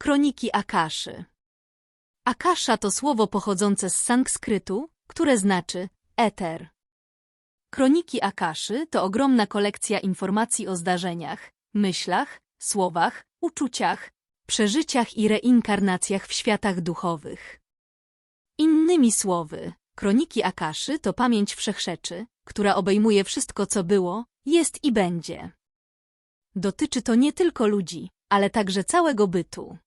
Kroniki Akaszy Akasza to słowo pochodzące z sanskrytu, które znaczy eter. Kroniki Akaszy to ogromna kolekcja informacji o zdarzeniach, myślach, słowach, uczuciach, przeżyciach i reinkarnacjach w światach duchowych. Innymi słowy, kroniki Akaszy to pamięć wszechrzeczy, która obejmuje wszystko, co było, jest i będzie. Dotyczy to nie tylko ludzi, ale także całego bytu.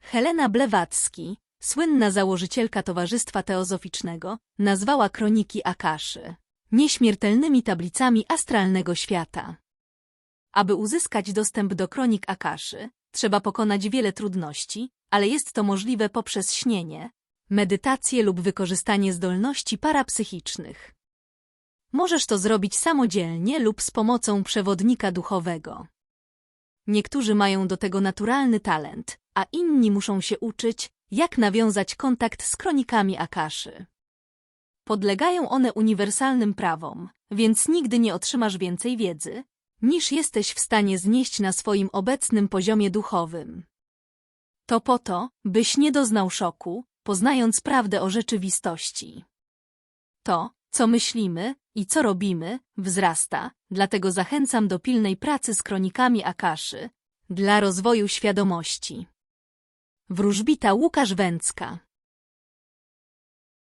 Helena Blewacki, słynna założycielka Towarzystwa Teozoficznego, nazwała kroniki Akaszy nieśmiertelnymi tablicami astralnego świata. Aby uzyskać dostęp do kronik Akaszy, trzeba pokonać wiele trudności, ale jest to możliwe poprzez śnienie, medytację lub wykorzystanie zdolności parapsychicznych. Możesz to zrobić samodzielnie lub z pomocą przewodnika duchowego. Niektórzy mają do tego naturalny talent, a inni muszą się uczyć, jak nawiązać kontakt z kronikami Akaszy. Podlegają one uniwersalnym prawom, więc nigdy nie otrzymasz więcej wiedzy, niż jesteś w stanie znieść na swoim obecnym poziomie duchowym. To po to, byś nie doznał szoku, poznając prawdę o rzeczywistości. To, co myślimy i co robimy, wzrasta, dlatego zachęcam do pilnej pracy z kronikami Akaszy dla rozwoju świadomości. Wróżbita Łukasz Węcka